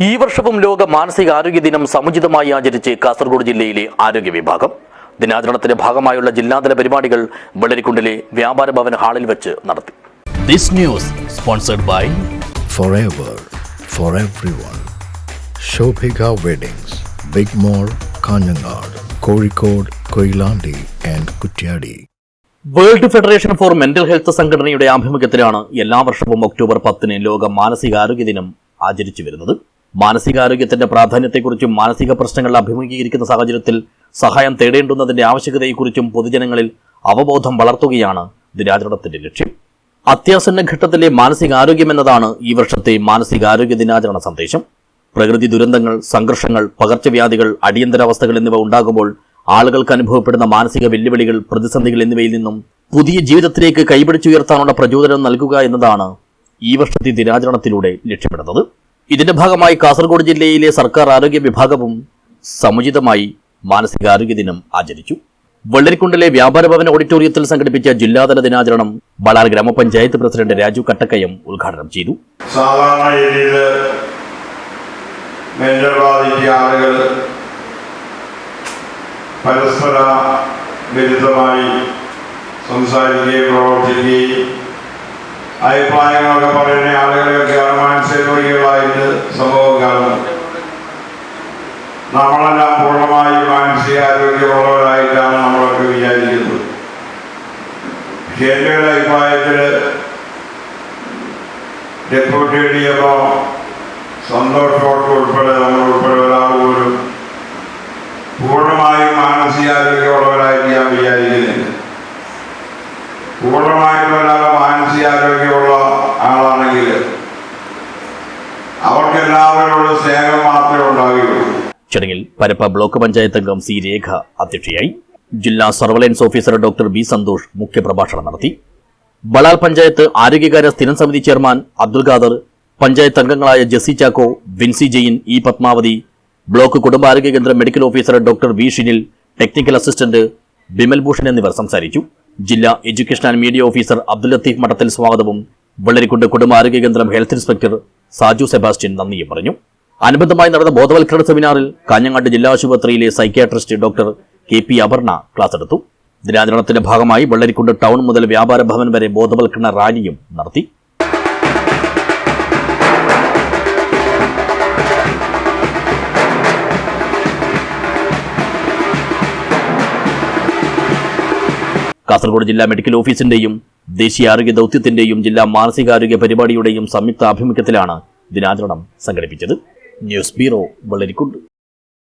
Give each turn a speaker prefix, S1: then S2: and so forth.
S1: ഈ വർഷവും ലോക മാനസികാരോഗ്യ ദിനം സമുചിതമായി ആചരിച്ച് കാസർഗോഡ് ജില്ലയിലെ ആരോഗ്യ വിഭാഗം ദിനാചരണത്തിന്റെ ഭാഗമായുള്ള ജില്ലാതല പരിപാടികൾ വെള്ളരിക്കുണ്ടിലെ വ്യാപാര ഭവൻ ഹാളിൽ വെച്ച് നടത്തി. This news sponsored by
S2: forever for everyone. Shobhika Weddings, Big mall Kanhangad Kozhikode Koilandi and Kuttiady
S1: world federation for mental health സംഘടനയുടെ ആഭിമുഖ്യത്തിലാണ് എല്ലാ വർഷവും ഒക്ടോബർ പത്തിന് ലോക മാനസികാരോഗ്യ ദിനം ആചരിച്ചു വരുന്നത്. മാനസികാരോഗ്യത്തിന്റെ പ്രാധാന്യത്തെക്കുറിച്ചും മാനസിക പ്രശ്നങ്ങൾ അഭിമുഖീകരിക്കുന്ന സാഹചര്യത്തിൽ സഹായം തേടേണ്ടുന്നതിന്റെ ആവശ്യകതയെക്കുറിച്ചും പൊതുജനങ്ങളിൽ അവബോധം വളർത്തുകയാണ് ദിനാചരണത്തിന്റെ ലക്ഷ്യം. അത്യാസന്ന ഘട്ടത്തിലെ മാനസികാരോഗ്യം എന്നതാണ് ഈ വർഷത്തെ മാനസികാരോഗ്യ ദിനാചരണ സന്ദേശം. പ്രകൃതി ദുരന്തങ്ങൾ സംഘർഷങ്ങൾ പകർച്ചവ്യാധികൾ അടിയന്തരാവസ്ഥകൾ എന്നിവ ഉണ്ടാകുമ്പോൾ ആളുകൾക്ക് അനുഭവപ്പെടുന്ന മാനസിക വെല്ലുവിളികൾ പ്രതിസന്ധികൾ എന്നിവയിൽ നിന്നും പുതിയ ജീവിതത്തിലേക്ക് കൈപിടിച്ചുയർത്താനുള്ള പ്രചോദനം നൽകുക എന്നതാണ് ഈ വർഷത്തെ ദിനാചരണത്തിലൂടെ ലക്ഷ്യമിടുന്നത്. ഇതിന്റെ ഭാഗമായി കാസർഗോഡ് ജില്ലയിലെ സർക്കാർ ആരോഗ്യ വിഭാഗവും സമുചിതമായി മാനസികാരോഗ്യ ദിനം ആചരിച്ചു. വെള്ളരിക്കുണ്ടിലെ വ്യാപാര ഭവൻ ഓഡിറ്റോറിയത്തിൽ സംഘടിപ്പിച്ച ജില്ലാതല ദിനാചരണം ബളാൽ ഗ്രാമപഞ്ചായത്ത് പ്രസിഡന്റ് രാജു കട്ടക്കയം ഉദ്ഘാടനം ചെയ്തു.
S3: പരസ്പര വിരുദ്ധമായി സംസാരിക്കുകയും പ്രവർത്തിക്കുകയും അഭിപ്രായങ്ങളൊക്കെ പറയുന്ന ആളുകളെയൊക്കെയാണ് മാനസിക സംഭവം കാണുന്നു. നമ്മളെല്ലാം പൂർണമായി മാനസികാരോഗ്യമുള്ളവരായിട്ടാണ് നമ്മളൊക്കെ വിചാരിക്കുന്നത്. പക്ഷേ എന്റെ ഒരു അഭിപ്രായത്തിൽ deputy D M O Santhosh doctor ഉൾപ്പെടെ നമ്മൾ ഉൾപ്പെടെ ഒരാൾ പോലും പൂർണമായും മാനസികാരോഗ്യമുള്ളവരായിട്ട് ഞാൻ വിചാരിക്കുന്നില്ല. പൂർണമായിട്ടും സ്നേഹം മാത്രമേ ഉണ്ടാവുകയുള്ളൂ.
S1: ചടങ്ങിൽ പരപ്പ ബ്ലോക്ക് പഞ്ചായത്ത് അംഗം സി രേഖ അധ്യക്ഷയായി ജില്ലാ surveillance officer doctor B Santhosh മുഖ്യപ്രഭാഷണം നടത്തി. ബളാൽ പഞ്ചായത്ത് ആരോഗ്യകാര്യ സ്ഥിരം സമിതി ചെയർമാൻ അബ്ദുൽ ഖാദർ പഞ്ചായത്ത് അംഗങ്ങളായ ജെസി ചാക്കോ വിൻസി ജെയിൻ ഇ പത്മാവതി ബ്ലോക്ക് കുടുംബാരോഗ്യ കേന്ദ്രം medical officer doctor V Shinil technical assistant Bimal Bhushan എന്നിവർ സംസാരിച്ചു. ജില്ലാ education and media officer Abdul Latheef Madathil സ്വാഗതവും വെള്ളരിക്കുണ്ട് കുടുംബാരോഗ്യ കേന്ദ്രം ഹെൽത്ത് ഇൻസ്പെക്ടർ സാജു സെബാസ്റ്റ്യൻ നന്ദിയും പറഞ്ഞു. അനുബന്ധമായി നടന്ന ബോധവൽക്കരണ സെമിനാറിൽ കാഞ്ഞങ്ങാട് ജില്ലാ ആശുപത്രിയിലെ psychiatrist doctor K P Aparna class എടുത്തു. ദിനാചരണത്തിന്റെ ഭാഗമായി വെള്ളരിക്കുണ്ട് ടൗൺ മുതൽ വ്യാപാര ഭവൻ വരെ ബോധവൽക്കരണ റാലിയും നടത്തി. കാസർഗോഡ് ജില്ലാ മെഡിക്കൽ ഓഫീസിന്റെയും ദേശീയ ആരോഗ്യ ദൗത്യത്തിന്റെയും ജില്ലാ മാനസികാരോഗ്യ പരിപാടിയുടെയും സംയുക്ത ആഭിമുഖ്യത്തിലാണ് ദിനാചരണം സംഘടിപ്പിച്ചത്. News bureau Vellarikundu.